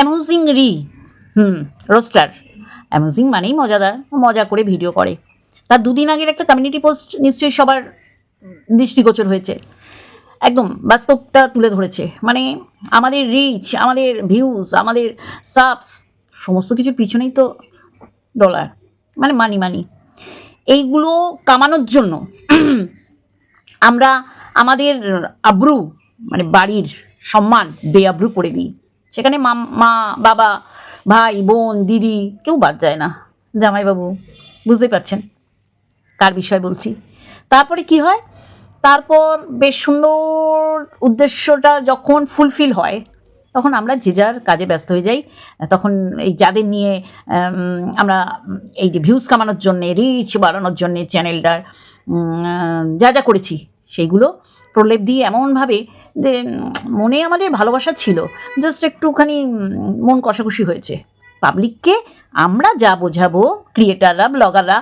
Amusing রি হুম। Roaster amusing মানেই মজাদার মজা করে ভিডিও করে। তার দুদিন আগের একটা কমিউনিটি পোস্ট নিশ্চয়ই সবার দৃষ্টিগোচর হয়েছে। একদম বাস্তবটা তুলে ধরেছে। মানে আমাদের রিচ আমাদের ভিউজ আমাদের সাবস সমস্ত কিছুর পিছনেই তো ডলার মানে মানি মানি এইগুলো কামানোর জন্য আমরা আমাদের আব্রু মানে বাড়ির সম্মান বেআব্রু করে দিই। সেখানে মা মা, বাবা, ভাই, বোন, দিদি কেউ বাদ যায় না। জামাইবাবু বুঝতেই পারছেন কার বিষয় বলছি। তারপরে কি হয়? তারপর বেশ সুন্দর উদ্দেশ্যটা যখন ফুলফিল হয়, তখন আমরা যে যার কাজে ব্যস্ত হয়ে যাই। তখন এই যাদের নিয়ে আমরা এই যে ভিউজ কামানোর জন্যে রিচ বাড়ানোর জন্যে চ্যানেলটার যা যা করেছি সেইগুলো প্রলেপ দিয়ে এমনভাবে যে মনে আমাদের ভালোবাসা ছিল জাস্ট একটুখানি মন কষাকষি হয়েছে। পাবলিককে আমরা যা বোঝাবো ক্রিয়েটাররা ব্লগাররা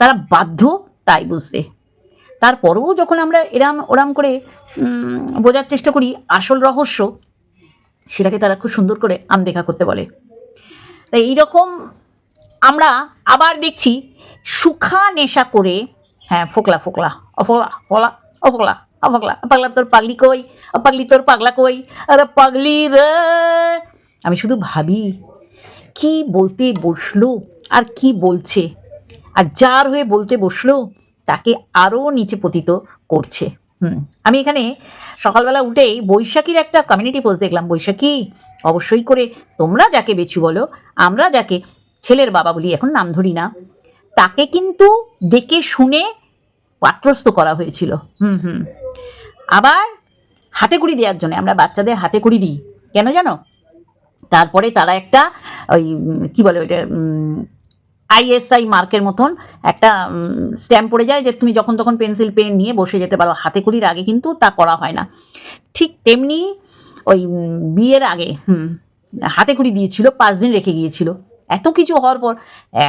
তারা বাধ্য তাই বুঝতে। তারপরেও যখন আমরা এরাম ওরাম করে বোঝার চেষ্টা করি, আসল রহস্য, সেটাকে তারা খুব সুন্দর করে আনদেখা করতে বলে। তাই এইরকম আমরা আবার দেখছি, সুখা নেশা করে হ্যাঁ ফোকলা ফোকলা, অফোলা, ফোলা অফোকলা অফোকলা পাগলা পাগলা তোর পাগলি কই? ও পাগলি তোর পাগলা কই? আরে পাগলি রে! আমি শুধু ভাবি, কি বলতে বসল আর কি বলছে? আর যার হয়ে বলতে বসল, তাকে আরও নিচে পতিত করছে। হুম, আমি এখানে সকালবেলা উঠেই বৈশাখীর একটা কমিউনিটি পোস্ট দেখলাম। বৈশাখী, অবশ্যই করে তোমরা যাকে বেচু বলো, আমরা যাকে ছেলের বাবা বলি, এখন নাম ধরি না। তাকে কিন্তু দেখে শুনে পাত্রস্থ করা হয়েছিল। হুম হুম। আবার হাতে কুড়ি দেওয়ার জন্য আমরা বাচ্চাদের হাতে কুড়ি দিই। কেন জানো? তারপরে তারা একটা ওই, কি বলে ওইটা আইএসআই মার্কের মতন একটা স্ট্যাম্প পড়ে যায় যে তুমি যখন তখন পেন্সিল পেন নিয়ে বসে যেতে পারো। হাতে কুড়ির আগে কিন্তু তা করা হয় না। ঠিক তেমনি ওই বিয়ের আগে, হুম, হাতে কুড়ি দিয়েছিল, পাঁচ দিন রেখে গিয়েছিল। এত কিছু হওয়ার পর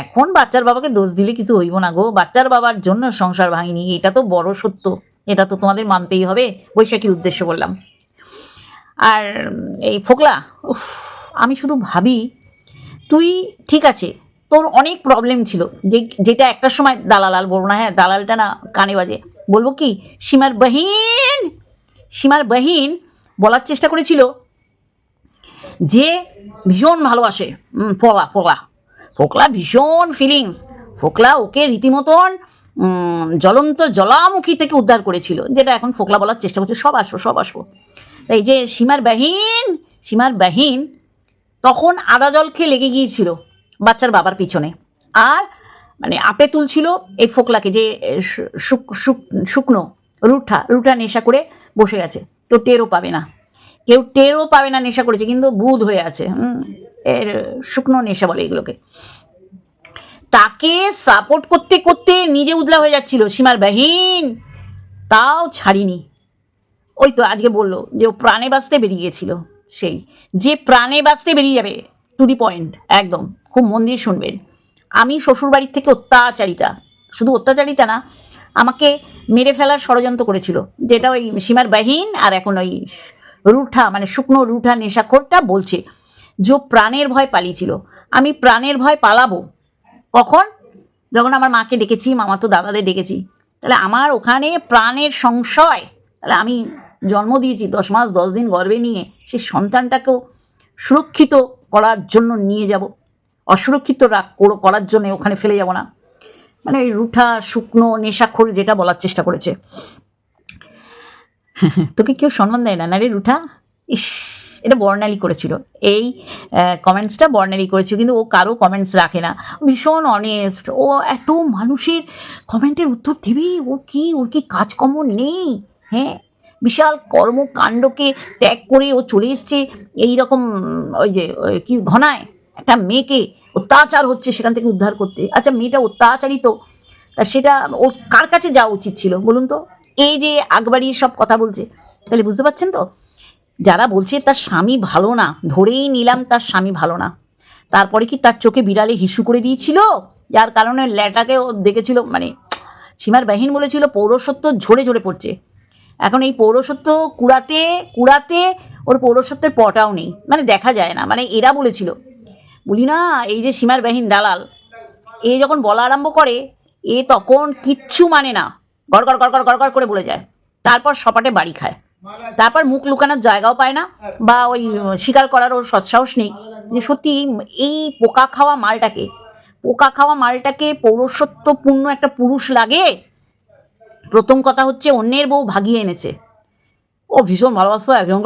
এখন বাচ্চার বাবাকে দোষ দিলে কিছু হইব না গো। বাচ্চার বাবার জন্য সংসার ভাঙিনি এটা তো বড় সত্য। এটা তো তোমাদের মানতেই হবে, বৈশাখীর উদ্দেশ্য বললাম। আর এই ফোকলা, উফ, আমি শুধু ভাবি, তুই ঠিক আছে, তোর অনেক প্রবলেম ছিল। যে, যেটা একটা সময় দালালাল, বলব না হ্যাঁ দালালটা না কানে বাজে। বলব কি, সীমার বহিন সীমার বহিন বলার চেষ্টা করেছিল যে ভীষণ ভালোবাসে। ফোকলা ফোকলা। ফোকলা ভীষণ ফিলিংস ফোকলা ওকে রীতিমতন জ্বলন্ত জলামুখী থেকে উদ্ধার করেছিল, যেটা এখন ফোকলা বলার চেষ্টা করছে, সব আসব সব আসব। তাই যে সীমার বাহিন সীমার বাহিন তখন আদা জল খেয়ে লেগে গিয়েছিল বাচ্চার বাবার পিছনে। আর মানে আপে তুলছিল এই ফোকলাকে যে শুক- শুক- শুকনো রুঠা রুঠা নেশা করে বসে গেছে তো টেরও পাবে না। কেউ টেরও পাবে না নেশা করেছে, কিন্তু বুধ হয়ে আছে এর শুকনো নেশা বলে এগুলোকে। তাকে সাপোর্ট করতে করতে নিজে উদলা হয়ে যাচ্ছিল সীমার বাহিন। তাও ছাড়িনি। ওই তো আজকে বলল যে ও প্রাণে বাঁচতে বেরিয়ে গেছিল সেই। যে প্রাণে বাঁচতে বেরিয়ে যাবে টু দি পয়েন্ট একদম। খুব মন দিয়ে শুনবেন। আমি শ্বশুরবাড়ির থেকে অত্যাচারিতা। শুধু অত্যাচারিতা না, আমাকে মেরে ফেলার ষড়যন্ত্র করেছিল। যেটা ওই সীমার বাহিন আর এখন ওই রুঠা মানে শুকনো রুঠা নেশাখোরটা বলছে যে প্রাণের ভয় পালিয়েছিল। আমি প্রাণের ভয় পালাবো। কখন? যখন আমার মাকে ডেকেছি মামা তো দাদাদের ডেকেছি। তাহলে আমার ওখানে প্রাণের সংশয়। তাহলে আমি জন্ম দিয়েছি দশ মাস, দশ দিন গর্বে নিয়ে সেই সন্তানটাকেও সুরক্ষিত করার জন্য নিয়ে যাব। অসুরক্ষিত রাখ করো- করার জন্য ওখানে ফেলে যাব না। মানে ওই রুঠা, শুকনো, নেশাখোর যেটা বলার চেষ্টা করেছে। তোকে কেউ সম্মান দেয় না। না রে রুঠা, ইস, এটা বর্ণালী করেছিল। এই কমেন্টসটা বর্ণালী করেছিল, কিন্তু ও কারও কমেন্টস রাখে না। ভীষণ অনেস্ট ও এত মানুষের কমেন্টের উত্তর দেবে? ও কি, ওর কি কাজকর্ম নেই? হ্যাঁ বিশাল কর্মকাণ্ডকে ত্যাগ করে ও চলে এসছে। এই রকম ওই যে কি, ঘনায় একটা মেয়েকে অত্যাচার হচ্ছে সেখান থেকে উদ্ধার করতে। আচ্ছা মেয়েটা অত্যাচারিত, তা সেটা ওর কার কাছে যাওয়া উচিত ছিল বলুন তো? এই যে আগবাড়িয়ে সব কথা বলছে, তাহলে বুঝতে পারছেন তো? যারা বলছে তার স্বামী ভালো না, ধরেই নিলাম তার স্বামী ভালো না। তারপরে কি তার চোখে বিড়ালে হিসু করে দিয়েছিল? যার কারণে ল্যাটাকে ও দেখেছিল মানে সীমার বাহিন বলেছিল পৌরসত্ব ঝরে ঝরে পড়ছে। এখন এই পৌরসত্ব কুড়াতে কুড়াতে ওর পৌরসত্বের পটাও নেই। মানে দেখা যায় না মানে এরা বলেছিল, বলি না, এই যে সীমার বাহিন দালাল, এ যখন বলা আরম্ভ করে, এ তখন কিচ্ছু মানে না। গড় গড় গড় গড় গড় গড় করে বলে যায়। তারপর সপাটে বাড়ি খায়। তারপর মুখ লুকানোর জায়গাও পায় না বা ওই শিকার করার ওর সৎসাহস নেই। যে সত্যি এই পোকা খাওয়া মালটাকে, পোকা খাওয়া মালটাকে পৌরসত্বপূর্ণ একটা পুরুষ লাগে। প্রথম কথা হচ্ছে অন্যের বউ ভাগিয়ে এনেছে। ও ভীষণ ভালোবাসতো একজন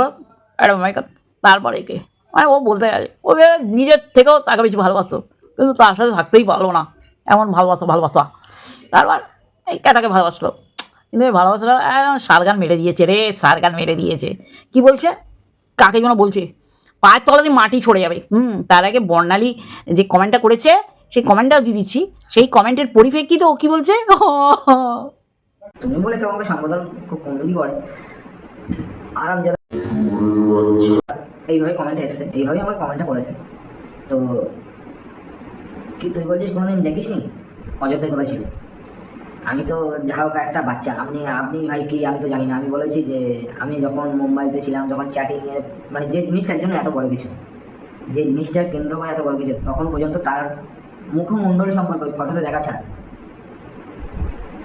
একটা তারপরে কে? মানে ও বলতে গেছে ও নিজের থেকেও তাকে বেশি ভালোবাসতো। কিন্তু তার সাথে থাকতেই পারল না। এমন ভালোবাসা ভালোবাসা। তারপর এই ক্যাটাকে ভালোবাসলো। কিন্তু এই ভালোবাসাটা একদম সারগান মেরে দিয়েছে রে সারগান মেরে দিয়েছে। কি বলছে? কাকে যেন বলছে? পায়ের তলা দিয়ে মাটি ছড়ে যাবে। হুম, তার আগে বর্ণালী যে কমেন্টটা করেছে, সেই কমেন্টটাও দিয়ে দিচ্ছি। সেই কমেন্টের পরিপ্রেক্ষিতে ও কি বলছে? তুমি বলে কেউ আমাকে সম্বোধন খুব কমজোরি করে। আরাম যারা এইভাবে কমেন্ট এসছে, এইভাবেই আমাকে কমেন্টটা করেছে। তো, কি তুই বলছিস কোনোদিন দেখিসনি? অযোধ্যায় কোথায় ছিল? আমি তো যা হোক একটা বাচ্চা, আপনি আপনি ভাই কি, আমি তো জানি না। আমি বলেছি যে, আমি যখন মুম্বাইতে ছিলাম, যখন চ্যাটিংয়ে মানে যে জিনিসটার জন্য এত বড় কিছু, যে জিনিসটার কেন্দ্র করে এত বড় কিছু, তখন পর্যন্ত তার মুখমণ্ডল সম্পর্কে ওই ফটোতে দেখা ছাড়া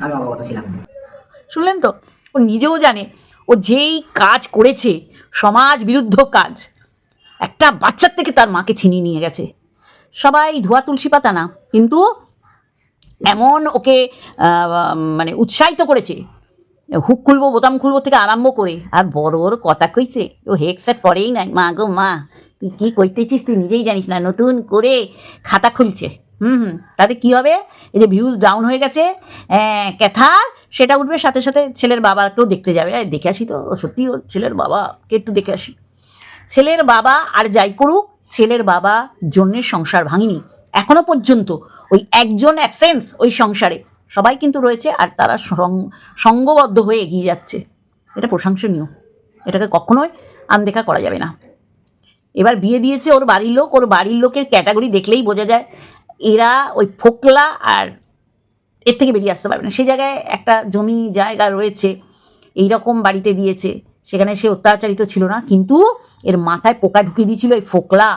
আমি অবগত ছিলাম শুনলেন তো? ও নিজেও জানে, ও যেই কাজ করেছে, সমাজ বিরুদ্ধ কাজ, একটা বাচ্চার থেকে তার মাকে ছিনিয়ে নিয়ে গেছে। সবাই ধোয়া তুলসী পাতা না, কিন্তু এমন ওকে মানে উৎসাহিত করেছে। হুক খুলবো, বোতাম খুলবো থেকে আরম্ভ করে। আর বড় বড় কথা কইছে, ও হেডসেট পরেই নাই, মা গো, মা। তুই কী করতেছিস, তুই নিজেই জানিস না, নতুন করে খাতা খুলছে। হুম হুম, তাতে কী হবে? এই যে ভিউজ ডাউন হয়ে গেছে ক্যাথা, সেটা উঠবে, সাথে সাথে ছেলের বাবাকেও দেখতে যাবে। দেখে আসি তো সত্যি ওর ছেলের বাবাকে একটু দেখে আসি। ছেলের বাবা আর যাই করুক, ছেলের বাবা জন্যে সংসার ভাঙিনি। এখনও পর্যন্ত ওই একজন অ্যাবসেন্স ওই সংসারে। সবাই কিন্তু রয়েছে আর তারা সঙ্গবদ্ধ হয়ে এগিয়ে যাচ্ছে। এটা প্রশংসনীয়। এটাকে কখনোই আনদেখা করা যাবে না। এবার বিয়ে দিয়েছে ওর বাড়ির লোক। ওর বাড়ির লোকের ক্যাটাগরি দেখলেই বোঝা যায় এরা ওই ফোকলা আর এর থেকে বেরিয়ে আসতে পারবে না। সেই জায়গায় একটা জমি জায়গা রয়েছে এই রকম বাড়িতে দিয়েছে। সেখানে সে অত্যাচারিত ছিল না। কিন্তু এর মাথায় পোকা ঢুকিয়ে দিয়েছিল এই ফোকলা।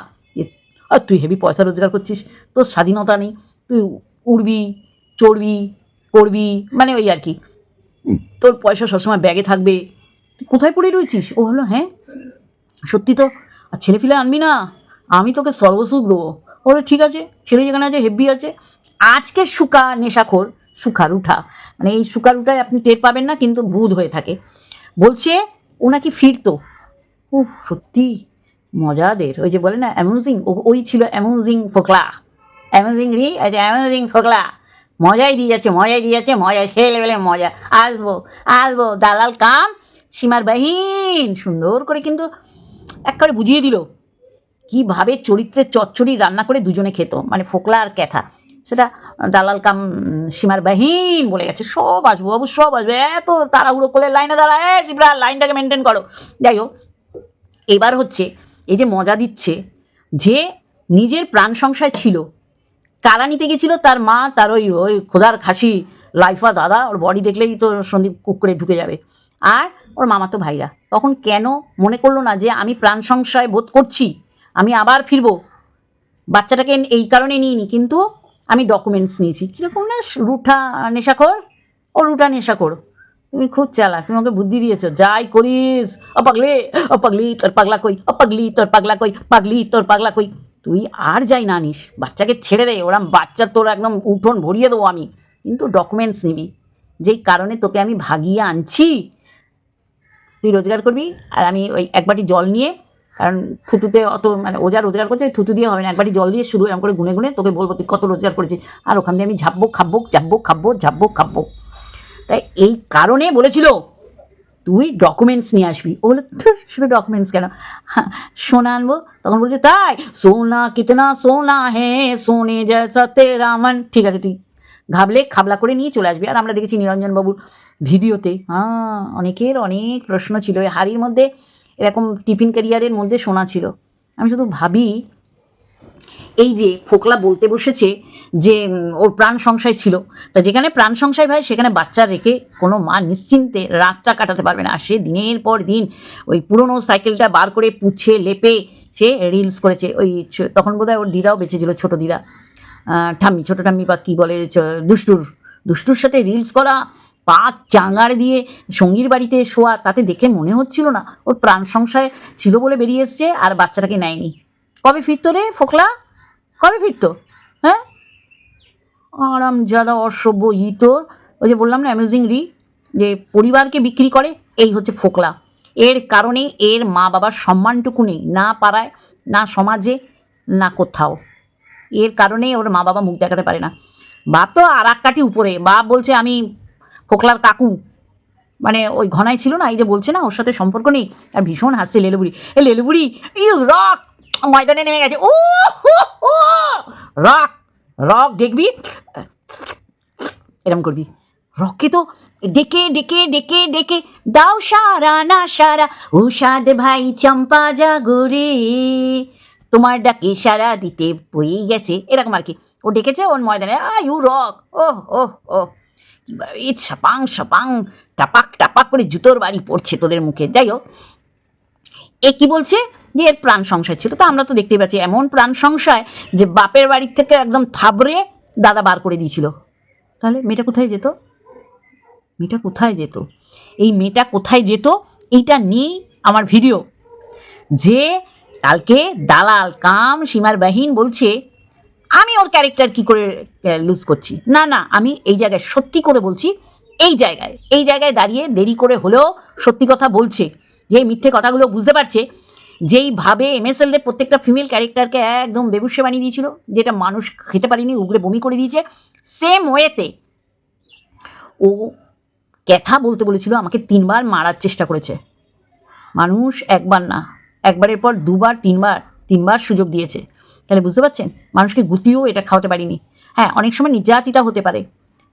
আর তুই হেভি পয়সা রোজগার করছিস। তোর স্বাধীনতা নেই। তুই উড়বি চড়বি করবি মানে ওই আর কি। তোর পয়সা সবসময় ব্যাগে থাকবে। তুই কোথায় পড়ে রয়েছিস? ও হলো হ্যাঁ? সত্যি তো? আর ছেলে ফিলে আনবি না? আমি তোকে সর্বসুখ দেবো। বলে ঠিক আছে। ছেলে যেখানে আছে হেব্বি আছে। আজকে সুকা নেশাখোর সুখার উঠা। মানে এই সুখার উঠায় আপনি টের পাবেন না কিন্তু বুধ হয়ে থাকে। বলছে ও নাকি ফিরতো। ও সত্যি? মজাদের ওই যে বলে না অ্যামিউজিং ওই ছিল অ্যামিউজিং ফোকলা। অ্যামিউজিং রি আচ্ছা অ্যামিউজিং ফোকলা মজাই দিয়ে যাচ্ছে, মজাই দিয়ে যাচ্ছে মজা সে লেভেলের মজা। আসব আসব, দালাল কাম, সীমার বাহিন। সুন্দর করে কিন্তু একবারে বুঝিয়ে দিল। কীভাবে চরিত্রের চচ্চড়ি রান্না করে দুজনে খেত মানে ফোকলা আর ক্যাথা। সেটা দালাল কাম, সীমার বাহিন বলে গেছে। সব আসব বাবু, সব আসবে। এত তাড়াহুড়ো করে লাইনে দাঁড়া এ লাইনটাকে মেনটেন করো। যাই হোক, এবার হচ্ছে এই যে মজা দিচ্ছে যে নিজের প্রাণ সংশয় ছিল। কারা নিতে গেছিল, তার মা, তার ওই ওই খোদার খাসি লাইফা দাদা, ওর বডি দেখলেই তো সন্দীপ কুকুরে ঢুকে যাবে। আর ওর মামা তো ভাইরা, তখন কেন মনে করল না যে আমি প্রাণ সংশয় বোধ করছি? আমি আবার ফিরবো? বাচ্চাটাকে এই কারণে নিইনি, কিন্তু আমি ডকুমেন্টস নিয়েছি। কীরকম না, রুঠা নেশাখোর? ও রুঠা নেশাখোর। তুমি খুব চালাক, তুমি ওকে বুদ্ধি দিয়েছ। যাই করিস, ও পাগলি ও পাগলি তোর পাগলা কই, ও পাগলি তোর পাগলা কই, পাগলি তোর পাগলা কই। তুই আর যাই না আনিস বাচ্চাকে ছেড়ে দে, ওরা বাচ্চা তোর একদম উঠোন ভরিয়ে দেবো আমি। কিন্তু ডকুমেন্টস নিবি, যেই কারণে তোকে আমি ভাগিয়ে আনছি। তুই রোজগার করবি, আর আমি ওই এক বাটি জল নিয়ে, কারণ থুতুতে অত মানে ও যা রোজগার করছে, থুতু দিয়ে হবে না, এক বাটি জল দিয়ে শুধু এরকম করে গুনে গুনে তোকে বলব, তুই কত রোজগার করেছিস। আর ওখান দিয়ে আমি ঝাপবো, খাব ঝাপবো খাব ঝাপবো খাব। তাই এই কারণে বলেছিল তুই ডকুমেন্টস নিয়ে আসবি। ও বলে শুধু ডকুমেন্টস কেন? হ্যাঁ, সোনা আনব। তখন বলছে তাই সোনা কিতনা সোনা হে সোনে জয়সা মন। ঠিক আছে তুই ঘাবলে খাবলা করে নিয়ে চলে আসবি। আর আমরা দেখেছি নিরঞ্জনবাবুর ভিডিওতে হ্যাঁ অনেকের অনেক প্রশ্ন ছিল। এই হাড়ির মধ্যে এরকম টিফিন ক্যারিয়ারের মধ্যে সোনা ছিল। আমি শুধু ভাবি এই যে ফোকলা বলতে বসেছে যে ওর প্রাণ সংশয় ছিল। তা যেখানে প্রাণ সংশয় ভাই, সেখানে বাচ্চা রেখে কোনো মা নিশ্চিন্তে রাতটা কাটাতে পারবে না। আর সে দিনের পর দিন ওই পুরনো সাইকেলটা বার করে পুছে, লেপে, সে রিলস করেছে। ওই তখন বোধহয় ওর দিদাও বেঁচেছিল ছোটো দিদা। ঠাম্মি, ছোটো ঠাম্মি বা কী বলে দুষ্টুর। দুষ্টুর সাথে রিলস করা পা চাঙার দিয়ে সঙ্গীর বাড়িতে শোয়া, তাতে দেখে মনে হচ্ছিল না, ওর প্রাণ সংশয় ছিল বলে বেরিয়ে এসছে আর বাচ্চাটাকে নেয়নি। কবে ফিরতো রে ফোকলা? কবে ফিরতো? হ্যাঁ? আরাম জাদা অসভ্য ই তো ওই যে বললাম না অ্যামিউজিং রি, যে পরিবারকে বিক্রি করে, এই হচ্ছে ফোকলা। এর কারণে এর মা বাবার সম্মানটুকু নেই, না পাড়ায়, না সমাজে, না কোথাও। এর কারণে ওর মা বাবা মুখ দেখাতে পারে না। বাপ তো আর এক কাটি উপরে, বাপ বলছে, আমি ফোকলার কাকু। মানে ওই ঘনাই ছিল না, এই যে বলছে না, ওর সাথে সম্পর্ক নেই, আর ভীষণ হাসছে লেলুবুড়ি। এ লেলুবুড়ি, ইউ রক! ময়দানে নেমে গেছে। ও রক! রক দেখবি? এরম করবি। রককে তো ডেকে ডেকে ডেকে ডেকে দাও সারা, না সারা। ও সাদ ভাই চম্পা জাগরে তোমার ডাকে সারা দিতে বই গেছে। এরকম আর কি। ও ডেকেছে, ওর ময়দানে আ ইউ রক। ওহ ওহ ওহ। এই সাপাং সাপাং টাপাক টাপাক করে জুতোর বাড়ি পড়ছে তোদের মুখে। যাই হোক। এ কি বলছে? যে এর প্রাণ সংশয় ছিল। তো আমরা তো দেখতে পাচ্ছি এমন প্রাণ সংশয় যে বাপের বাড়ির থেকে একদম থাবড়ে দাদা বার করে দিয়েছিল। তাহলে মেয়েটা কোথায় যেত? মেয়েটা কোথায় যেত? এই মেয়েটা কোথায় যেত? এইটা নিয়েই আমার ভিডিও। যে কালকে দালাল কাম সীমার বাহিন বলছে, আমি ওর ক্যারেক্টার কি করে লুজ করছি? না না, আমি এই জায়গায় সত্যি করে বলছি, এই জায়গায় এই জায়গায় দাঁড়িয়ে দেরি করে হলেও সত্যি কথা বলছে। যে মিথ্যে কথাগুলো বুঝতে পারছে যেইভাবে এমএসএলদের প্রত্যেকটা ফিমেল ক্যারেক্টারকে একদম বেবুসে বানিয়ে দিয়েছিল, যেটা মানুষ খেতে পারেনি, উগড়ে বমি করে দিয়েছে সেম ওয়েতে ও ক্যাথা বলতে বলেছিল, আমাকে তিনবার মারার চেষ্টা করেছে। মানুষ একবার না, একবারের পর দুবার, তিনবার তিনবার সুযোগ দিয়েছে। তাহলে বুঝতে পারছেন? মানুষকে গুতিও এটা খাওয়াতে পারিনি। হ্যাঁ অনেক সময় নির্যাতিতা হতে পারে।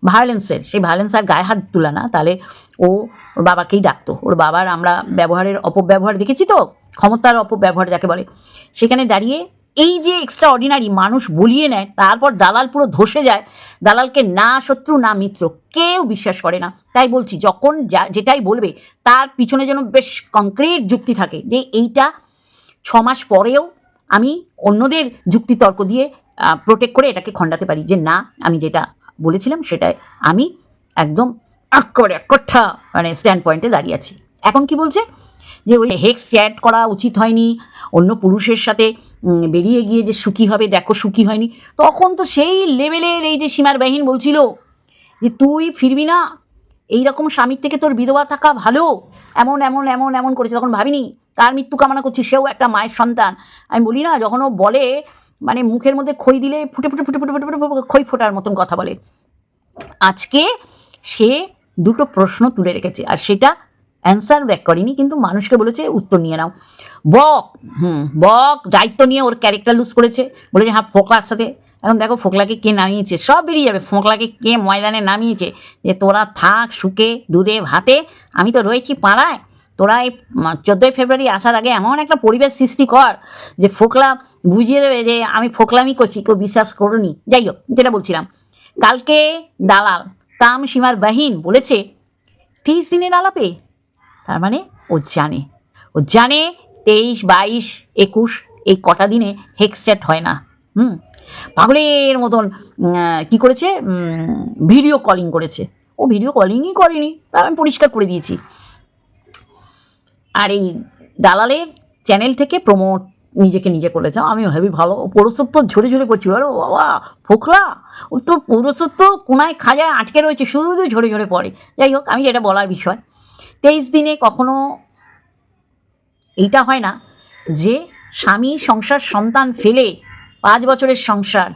ভায়োলেন্সের সেই ভায়োলেন্স আর গায়ে হাত তুলা না। তাহলে ও ওর বাবাকেই ডাকতো। ওর বাবার আমরা ব্যবহারের অপব্যবহার দেখেছি তো? ক্ষমতার অপব্যবহার যাকে বলে, সেখানে দাঁড়িয়ে এই যে এক্সট্রা অর্ডিনারি মানুষ বলিয়ে নেয়, তারপর দালাল পুরো ধসে যায়, দালালকে না শত্রু, না মিত্র, কেউ বিশ্বাস করে না। তাই বলছি, যখন যা, যেটাই বলবে, তার পিছনে যেন বেশ কংক্রিট যুক্তি থাকে যে এইটা ছ মাস পরেও আমি অন্যদের যুক্তি তর্ক দিয়ে প্রোটেক্ট করে এটাকে খণ্ডাতে পারি যে না, আমি যেটা বলেছিলাম সেটাই আমি একদম একেবারে একটা মানে স্ট্যান্ড পয়েন্টে দাঁড়িয়ে আছি। এখন কি বলছে? যে ওই হেক্স চ্যাট করা উচিত হয়নি, অন্য পুরুষের সাথে বেরিয়ে গিয়ে যে সুখী হবে, দেখো সুখী হয়নি। তখন তো সেই লেভেলের এই যে সীমার বাহিন বলছিল যে, তুই ফিরবি না এই রকম স্বামীর থেকে তোর বিধবা থাকা ভালো, এমন এমন এমন এমন করেছে। তখন ভাবিনি, তার মৃত্যু কামনা করছি, সেও একটা মায়ের সন্তান। আমি বলি না, যখন ও বলে মানে মুখের মধ্যে খই দিলে ফুটে ফুটে ফুটে ফুটে ফুটে ফুটে খই ফোটার মতন কথা বলে। আজকে সে দুটো প্রশ্ন তুলে রেখেছে, আর সেটা অ্যান্সার ব্যাক করেনি, কিন্তু মানুষকে বলেছে উত্তর নিয়ে নাও। বক, হুম, বক দায়িত্ব নিয়ে ওর ক্যারেক্টার লুজ করেছে। বলেছে হ্যাঁ ফোকলার সাথে। এখন দেখো, ফোকলাকে কে নামিয়েছে? সব বেরিয়ে যাবে। ফোকলাকে কে ময়দানে নামিয়েছে? যে তোরা থাক সুখে দুধে, ভাতে, আমি তো রয়েছি পাড়ায়। তোরা এই চোদ্দোই ফেব্রুয়ারি আসার আগে এমন একটা পরিবেশ সৃষ্টি কর, যে ফোকলা বুঝিয়ে দেবে যে আমি ফোকলামি করছি, কেউ বিশ্বাস করুনি। যাই হোক, যেটা বলছিলাম। কালকে দালাল কাম সীমার বাহিন বলেছে, তিরিশ দিনের আলাপে তার মানে ও জানে। ও জানে তেইশ, বাইশ, একুশ, এই কটা দিনে হেক্সচ্যাট হয় না। হুম? পাগলের মতন কি করেছে? ভিডিও কলিং করেছে। ও ভিডিও কলিংই করেনি। আমি পরিষ্কার করে দিয়েছি। আর এই দালালের চ্যানেল থেকে প্রমোট নিজেকে নিজে করেছে। আমি হেবি ভালো। পৌরসত্ব ঝরে ঝরে করছি। আরে বাবা, ফোকলা! ও তো পৌরসত্ব কোনায় খাজায় আটকে রয়েছে। শুধু ঝরে ঝরে পড়ে। যাই হোক, আমি যেটা বলার বিষয় তেইশ দিনে কখনো এইটা হয় না যে স্বামী সংসার, সন্তান ফেলে পাঁচ বছরের সংসার,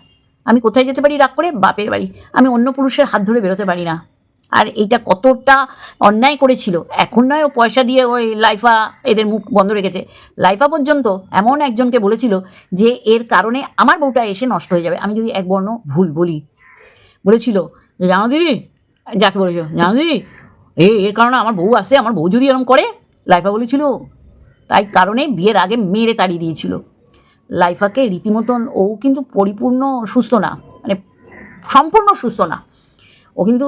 আমি কোথায় যেতে পারি রাগ করে? বাপের বাড়ি। আমি অন্য পুরুষের হাত ধরে বেরোতে পারি না। আর এইটা কতটা অন্যায় করেছিল? এখন নয়, ও পয়সা দিয়ে ওই লাইফা এদের মুখ বন্ধ রেখেছে। লাইফা পর্যন্ত এমন একজনকে বলেছিল যে এর কারণে আমার বউটা এসে নষ্ট হয়ে যাবে। আমি যদি এক বর্ণ ভুল বলি, বলেছিল জানো দিদি, যাকে বলেছিল জানো দিদি এ এর কারণে আমার বউ আসে আমার বউ যদি এরকম করে লাইফা বলেছিল তাই কারণে বিয়ের আগে মেরে তাড়িয়ে দিয়েছিল। লাইফাকে রীতিমতন ও কিন্তু পরিপূর্ণ সুস্থ না মানে সম্পূর্ণ সুস্থ না। ও কিন্তু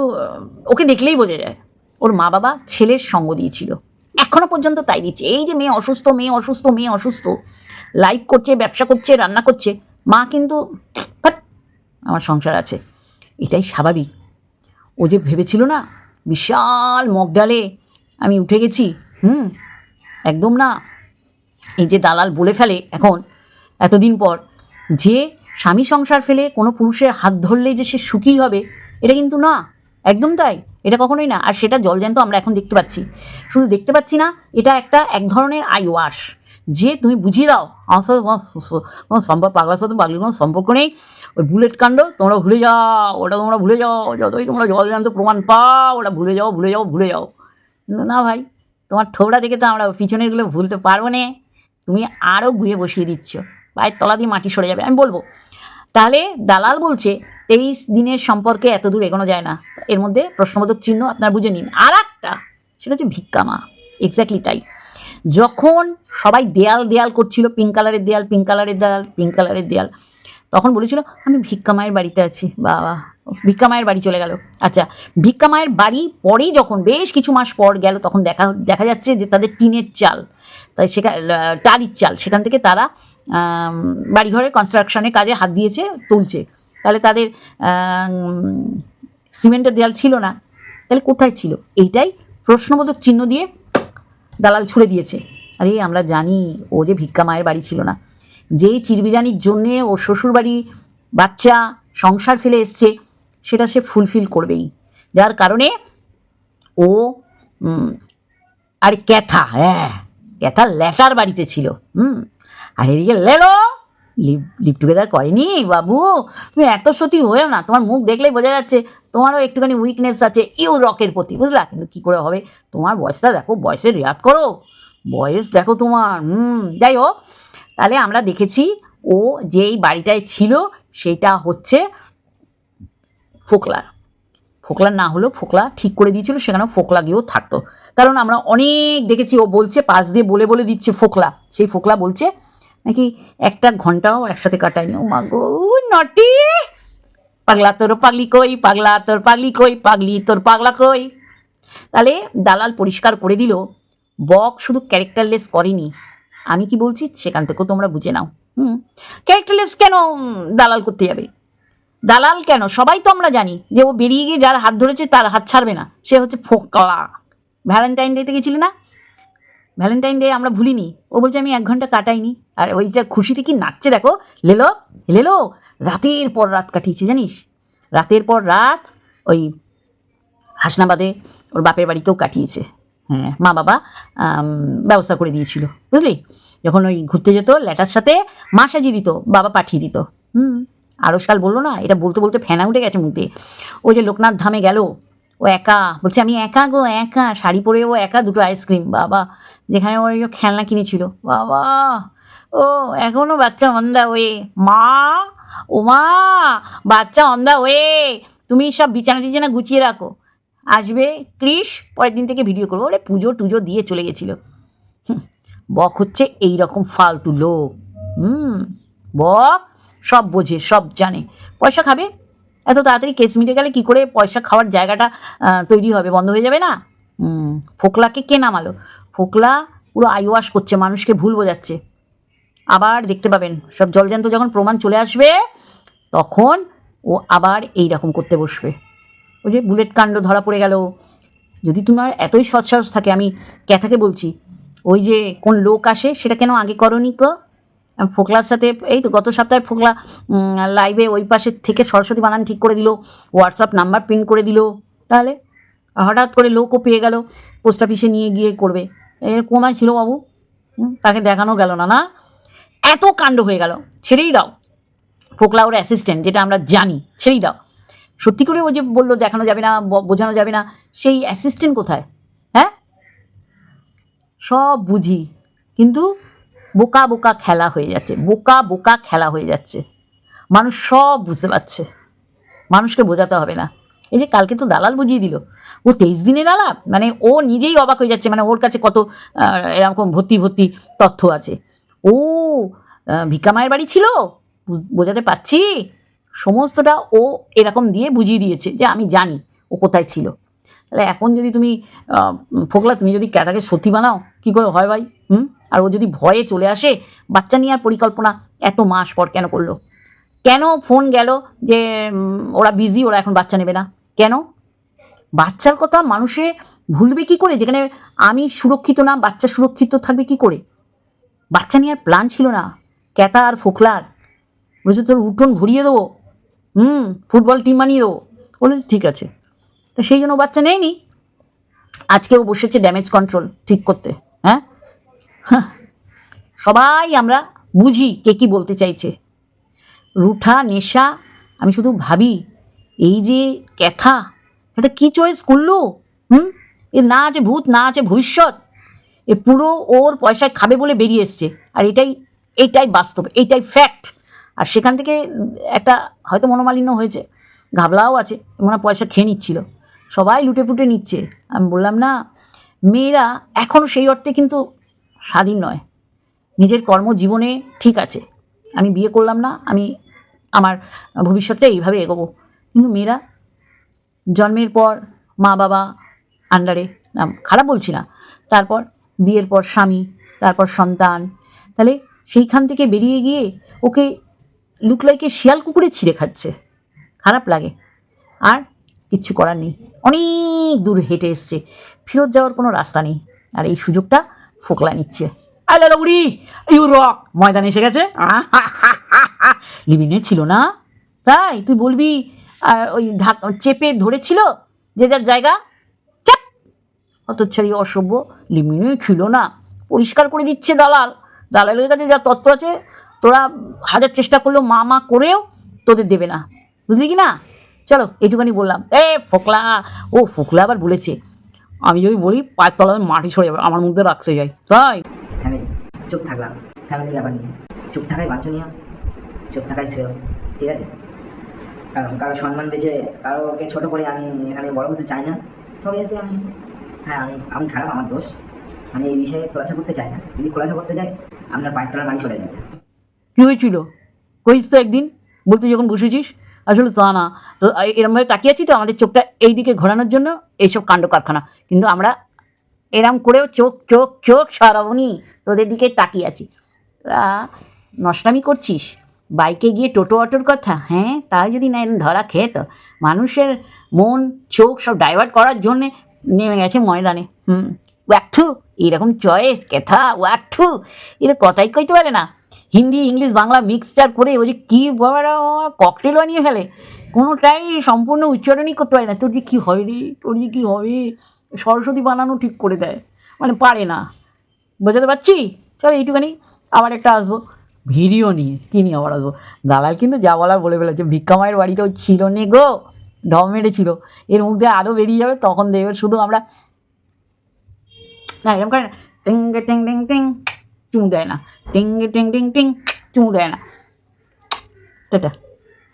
ওকে দেখলেই বোঝা যায়। ওর মা বাবা ছেলের সঙ্গ দিয়েছিল। এখনও পর্যন্ত তাই দিচ্ছে। এই যে মেয়ে অসুস্থ মেয়ে অসুস্থ মেয়ে অসুস্থ। লাইভ করছে ব্যবসা করছে রান্না করছে। মা কিন্তু "ফাট, আমার সংসার আছে। এটাই স্বাভাবিক। ও যে ভেবেছিল না বিশাল মগডালে আমি উঠে গেছি, হুম? একদম না। এই যে দালাল বলে ফেলে এখন, এতদিন পর, যে স্বামী সংসার ফেলে কোনো পুরুষের হাত ধরলে যে সে সুখী হবে, এটা কিন্তু না। একদম তাই, এটা কখনোই না। আর সেটা জলজ্যান্ত আমরা এখন দেখতে পাচ্ছি। শুধু দেখতে পাচ্ছি না, এটা একটা এক ধরনের আই ওয়াশ যে তুমি বুঝিয়ে দাও, আমার সাথে স- সম্পর্ক, পাগলার সাথে পাগলির কোনো সম্পর্ক নেই। ওই বুলেট কাণ্ড তোমরা ভুলে যাও, ওটা তোমরা ভুলে যাও, যতই তোমরা জল জলজান্ত প্রমাণ পাও, ওটা ভুলে যাও ভুলে যাও ভুলে যাও। না ভাই, তোমার ঠোবড়া দেখে তো আমরা পিছনেরগুলো ভুলতে পারব না। তুমি আরও গুয়ে বসিয়ে দিচ্ছ। পায়ের তলা দিয়ে মাটি সরে যাবে, আমি বলব। তাহলে দালাল বলছে, তেইশ দিনের সম্পর্কে এত দূর এগোনো যায় না। এর মধ্যে প্রশ্নবোধক চিহ্ন আপনার বুঝে নিন। আর একটা সেটা হচ্ছে ভিক্ষামা এক্স্যাক্টলি তাই। যখন সবাই দেয়াল দেয়াল করছিল পিঙ্ক কালারের দেয়াল পিঙ্ক কালারের দেয়াল পিঙ্ক কালারের দেয়াল, তখন বলেছিল, আমি ভিক্ষা মায়ের বাড়িতে আছি, বাবা, ভিক্ষা মায়ের বাড়ি চলে গেল। আচ্ছা ভিক্ষা মায়ের বাড়ি পরেই যখন বেশ কিছু মাস পর গেল, তখন দেখা দেখা যাচ্ছে যে তাদের টিনের চাল, তাই সেখানে টালির চাল, সেখান থেকে তারা বাড়িঘরের কনস্ট্রাকশনের কাজে হাত দিয়েছে, তুলছে। তাহলে তাদের সিমেন্টের দেয়াল ছিল না, তাহলে কোথায় ছিল? এইটাই প্রশ্নবোধক চিহ্ন দিয়ে দালাল ছুড়ে দিয়েছে। আরে, আমরা জানি ও যে ভিক্ষা মায়ের বাড়ি ছিল না। যেই চিরবিরানির জন্যে ও শ্বশুরবাড়ি বাচ্চা সংসার ফেলে এসছে, সেটা সে ফুলফিল করবেই। যার কারণে ও আর ক্যাথা হ্যাঁ ক্যাথা ল্যাটার বাড়িতে ছিল, হুম। আর এদিকে লেলো লিভ লিভ টুগেদার করেনি বাবু। তুমি এত সতী হয়েও না, তোমার মুখ দেখলেই বোঝা যাচ্ছে তোমারও একটুখানি উইকনেস আছে ইউ রকের প্রতি, বুঝলা? কিন্তু কী করে হবে? তোমার বয়সটা দেখো বয়সে রেয়াত করো। বয়স দেখো তোমার, হুম, যাই হোক। তাহলে আমরা দেখেছি ও যেই বাড়িটায় ছিল সেটা হচ্ছে ফোকলার। ফোকলা না হলেও ফোকলা ঠিক করে দিয়েছিল, সেখানে ফোকলা গিয়েও থাকতো। কারণ আমরা অনেক দেখেছি, ও বলছে, পাশ দিয়ে বলে বলে দিচ্ছে ফোকলা। সেই ফোকলা বলছে নাকি একটা ঘন্টাও একসাথে কাটায়নি ও মা গো নটি! পাগলা তোর পাগলি কই? পাগলা তোর পাগলি কই? পাগলি তোর পাগলা কই? তাহলে দালাল পরিষ্কার করে দিল, বক শুধু ক্যারেক্টারলেস করেনি। আমি কি বলছি? সেখান থেকেও তোমরা বুঝে নাও। হুম? ক্যারেক্টারলেস কেন দালাল করতে যাবে? দালাল কেন? সবাই তো আমরা জানি যে ও বেরিয়ে গিয়ে যার হাত ধরেছে তার হাত ছাড়বে না। সে হচ্ছে ফোকলা ভ্যালেন্টাইন ডেতে গেছিলি না? ভ্যালেন্টাইন ডে আমরা ভুলিনি। ও বলছে, আমি এক ঘণ্টা কাটাইনি। আর ওইটা খুশিতে কি নাচছে দেখো? লেলো লেলো, রাতের পর রাত কাটিয়েছে, জানিস? রাতের পর রাত ওই হাসনাবাদে ওর বাপের বাড়িতেও কাটিয়েছে। হ্যাঁ মা বাবা ব্যবস্থা করে দিয়েছিল, বুঝলি? যখন ওই ঘুরতে যেত ল্যাটার সাথে মা সাজিয়ে দিত, বাবা পাঠিয়ে দিত। হুম আরও সাল বলল না? এটা বলতে বলতে ফেনা উঠে গেছে মুখে। ও যে লোকনাথ ধামে গেল, ও একা, বলছে, আমি একা গো, একা। শাড়ি পরে ও একা, দুটো আইসক্রিম বাবা। যেখানে ওই খেলনা কিনেছিল। বাবা! ও এখনও বাচ্চা অন দ্য ওয়ে মা! ও মা! বাচ্চা অন দ্য ওয়ে তুমি সব বিছানা টিছানা গুছিয়ে রাখো। আসবে ক্রিস পরের দিন থেকে ভিডিও করব। ওরে পুজো টুজো দিয়ে চলে গেছিল। বক হচ্ছে এই রকম ফালতু লোক। হুম বক সব বোঝে সব জানে। পয়সা খাবে? এত তাড়াতাড়ি কেস মিটে গেলে কি করে পয়সা খাওয়ার জায়গাটা তৈরি হবে? বন্ধ হয়ে যাবে না? হুম, ফোকলাকে কে নামালো? ফোকলা পুরো আইওয়াশ করছে, মানুষকে ভুল বোঝাচ্ছে। আবার দেখতে পাবেন, সব জলজান্ত যখন প্রমাণ চলে আসবে, তখন ও আবার এই রকম করতে বসবে। ওই যে বুলেট কাণ্ড ধরা পড়ে গেল। যদি তোমার এতই সৎসাহস থাকে, আমি ক্যাথাকে বলছি, ওই যে কোন লোক আসে, সেটা কেন আগে করনি কো? ফোকলার সাথে, এই তো গত সপ্তাহে ফোকলা লাইভে ওই পাশে থেকে সরস্বতী বানান ঠিক করে দিল হোয়াটসঅ্যাপ নাম্বার প্রিন্ট করে দিল। তাহলে হঠাৎ করে লোকও পেয়ে গেল, পোস্ট অফিসে নিয়ে গিয়ে করবে। এর কোনায় ছিল বাবু। তাকে দেখানো গেল না না। এত কাণ্ড হয়ে গেল, ছেড়েই দাও। ফোকলা ওর অ্যাসিস্ট্যান্ট যেটা আমরা জানি, ছেড়েই দাও। সত্যি করে ও যে বলল, দেখানো যাবে না বোঝানো যাবে না, সেই অ্যাসিস্ট্যান্ট কোথায়? হ্যাঁ? সব বুঝি, কিন্তু বোকা বোকা খেলা হয়ে যাচ্ছে, বোকা বোকা খেলা হয়ে যাচ্ছে। মানুষ সব বুঝতে পারছে। মানুষকে বোঝাতে হবে না। এই যে কালকে তো দালাল বুঝিয়ে দিল। ও তেইশ দিনের আলাপ? মানে ও নিজেই অবাক হয়ে যাচ্ছে মানে ওর কাছে কত এরকম ভর্তি ভর্তি তথ্য আছে। ও আহ, ভিক্ষা মায়ের বাড়ি ছিল? বোঝাতে পারছি? সমস্তটা ও এরকম দিয়ে বুঝিয়ে দিয়েছে যে আমি জানি ও কোথায় ছিল। তাহলে এখন যদি তুমি ফোকলা তুমি যদি ক্যাটাকে সত্যি বানাও কী করে হয় ভাই? হুম? আর ও যদি ভয়ে চলে আসে বাচ্চা নিয়ে আর পরিকল্পনা এত মাস পর কেন করল? কেন ফোন গেল যে ওরা বিজি ওরা এখন বাচ্চা নেবে না? কেন? বাচ্চার কথা মানুষে ভুলবে কি করে? যেখানে আমি সুরক্ষিত না, বাচ্চা সুরক্ষিত থাকবে কি করে? বাচ্চা নেওয়ার প্ল্যান ছিল না। ক্যাতা আর ফোকলার। বলছে, তোর উঠোন ভরিয়ে দেবো। হুম ফুটবল টিম বানিয়ে দেবো। বলে ঠিক আছে। তো সেই জন্য বাচ্চা নেয়নি। আজকেও বসেছে ড্যামেজ কন্ট্রোল ঠিক করতে হ্যাঁ। সবাই আমরা বুঝি কে কি বলতে চাইছে। রুঠা, নেশা, আমি শুধু ভাবি এই যে ক্যাথা, এটা কী চয়েস করল? হুম? এ না আছে ভূত, না আছে ভবিষ্যৎ। এ পুরো ওর পয়সায় খাবে বলে বেরিয়ে এসছে। আর এটাই এটাই বাস্তব এইটাই ফ্যাক্ট আর সেখান থেকে একটা হয়তো মনোমালিন্য হয়েছে। ঘাবলাও আছে, মনে পয়সা খেয়ে নিচ্ছিল। সবাই লুটে পুটে নিচ্ছে। আমি বললাম, না, মেয়েরা এখনও সেই অর্থে কিন্তু স্বাধীন নয়। নিজের কর্মজীবনে ঠিক আছে। আমি বিয়ে করলাম না, আমি আমার ভবিষ্যৎটা এইভাবে এগোবো। কিন্তু মেয়েরা জন্মের পর মা বাবা আন্ডারে খারাপ বলছি না। তারপর বিয়ের পর স্বামী তারপর সন্তান। তাহলে সেইখান থেকে বেরিয়ে গিয়ে ওকে লুকলাইকে শিয়াল কুকুরে ছিঁড়ে খাচ্ছে। খারাপ লাগে। আর কিচ্ছু করার নেই। অনেক দূর হেঁটে এসছে। ফেরত যাওয়ার কোনো রাস্তা নেই। আর এই সুযোগটা ফোকলা নিচ্ছে। আই লালা বুড়ি ইউ রক! ময়দান এসে গেছে। লিমিনে ছিল না। তাই তুই বলবি ওই ঢাক চেপে ধরেছিল যে যার জায়গা, চাপ! হতচ্ছাড়ি অসভ্য লিমিনে ছিল না। পরিষ্কার করে দিচ্ছে দালাল। দালালের কাছে যা তত্ত্ব আছে, তোরা হাজার চেষ্টা করলেও মা মা করেও তোদের দেবে না। বুঝলি কি না? চলো এইটুখানি বললাম। এ ফোকলা, ও ফোকলা আবার বলেছে, আমি যদি বলি, পায়ের তলায় মাটি সরে যাবে, আমার মধ্যে রাখতে যাই তাই? ফ্যামিলি চুপ থাকলাম ফ্যামিলি ব্যাপার নিয়ে। চুপ থাকাই বাঞ্ছনীয়। চুপ থাকাই শ্রেয়। ঠিক আছে? কারণ কারও সম্মান বেঁচে কারোকে ছোট করে আমি এখানে বড় হতে চাই না। তবে এসে আমি হ্যাঁ আমি আমি খারাপ, আমার দোষ। আমি এই বিষয়ে খোলাসা করতে চাই না। যদি খোলাসা করতে যাই, আপনার পায়ের তলার মারি সরে যাবে। কী হয়েছিল? কইস তো একদিন। বলতে যখন বসেছিস, আসলে তা না। তো এরমভাবে তাকিয়ে আছি তো, আমাদের চোখটা এই দিকে ঘোরানোর জন্য এইসব কাণ্ড কারখানা। কিন্তু আমরা এরম করেও চোখ চোখ চোখ সরাবনি তোদের দিকে তাকিয়ে আছি। তোরা নষ্টামি করছিস? বাইকে গিয়ে টোটো অটোর কথা? হ্যাঁ তাই যদি না ধরা খেত। মানুষের মন, চোখ সব ডাইভার্ট করার জন্যে নেমে গেছে ময়দানে। হুম ওয়াকঠু এরকম চয়েস কেথা ওয়াকঠু এদের কথাই কইতে পারে না। হিন্দি, ইংলিশ, বাংলা মিক্সচার করে ওই যে কী বাবা ককটেল বানিয়ে ফেলে। কোনোটাই সম্পূর্ণ উচ্চারণই করতে পারে না। তোর যে কী হবে রে? তোর যে কী হবে? সরস্বতী বানানো ঠিক করে দেয়। মানে পারে না। বোঝাতে পারছি? চলো এইটুখানি, আবার একটা আসব। ভিডিও নিয়ে, কী নিয়ে আবার আসব দালাল কিন্তু যা বলার বলে ফেলেছে। ভিক্ষামায়ের বাড়িতেও ছিল নে গো ঢম মেরেছিল। এর মুখ দিয়ে আরও বেরিয়ে যাবে, তখন দেখবে শুধু আমরা না, এরকম করে না। টিং টিং টিং চুঁ দেয় না। টিং টিং টিং টিং চুঁ দেয় না। টাটা।